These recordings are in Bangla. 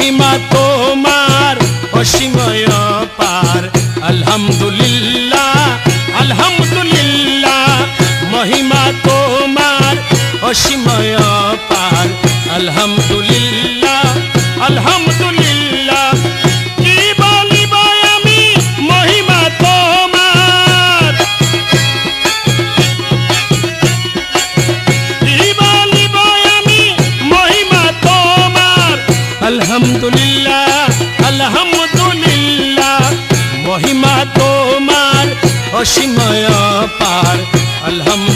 মহিমা তোমার অসীময় অসীময় পার আলহামদুলিল্লাহ।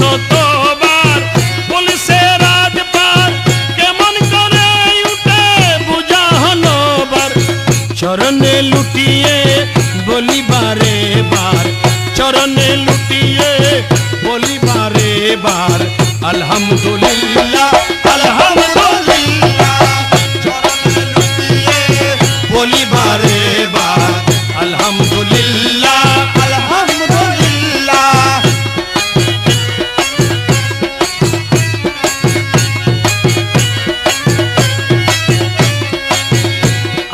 শতবার পুলিশের রাজবার কেমন করে উঠে বুঝা হলো চরণে লুটিয়ে বলিবারে বার, চরণে লুটিয়ে বলিবারে বার। আলহামদুলিল্লাহ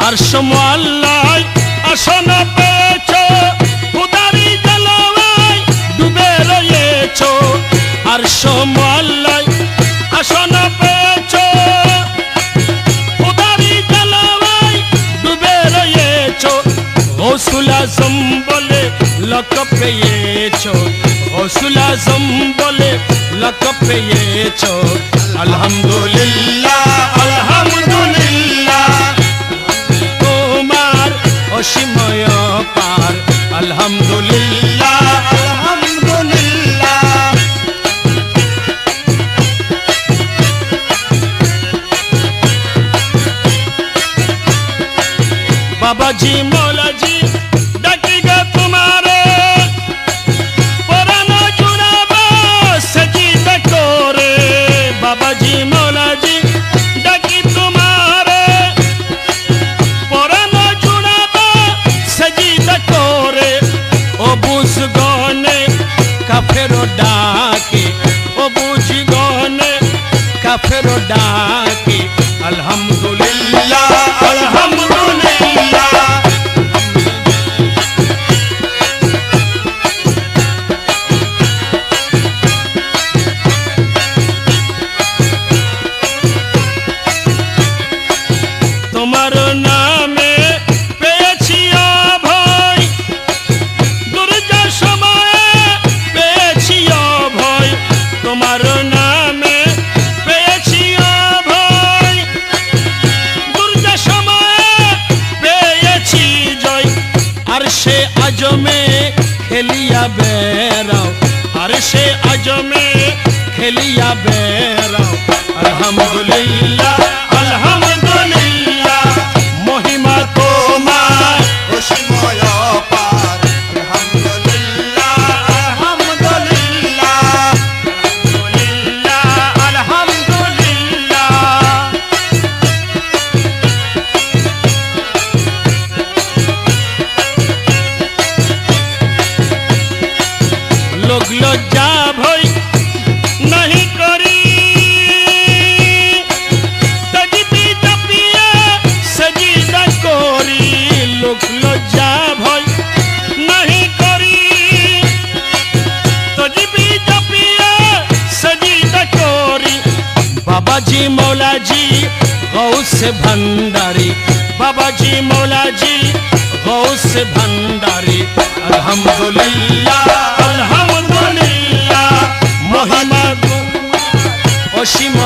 আর সমল্লায় আসন পেয়েছ, উদারি জলবাই ডুবে রয়েছ। আর সমল্লায় আসন পেয়েছ, উদারি জলবাই ডুবে রয়েছ। গৌসুল আজম বলে লক পেয়েছ, গৌসুল আজম বলে লক পেয়েছ। আলহামদুলিল্লাহ। বাবাজি, মৌলাজি ডাকি গে তোমারে। পরানো জুড়াবা সজিদা করে। বাবাজি, মৌলাজি, ডাকি তোমারে। পরানো জুড়াবা সজিদা করে। ও বুঝ গনে কাফের ডাকে। ও বুঝ গনে কাফের ডাকে। আলহামদুলিল্লাহ। আজমে খেলিয়া বেড়াও আর সে আজমে খেলিয়া বেড়াও আলহামদুলিল্লাহ গৌস ভণ্ডারি বাবাজি মৌলাজি গৌস ভণ্ডারি আলহামদুলিল্লাহ আলহামদুলিল্লাহ মহিমা অসীম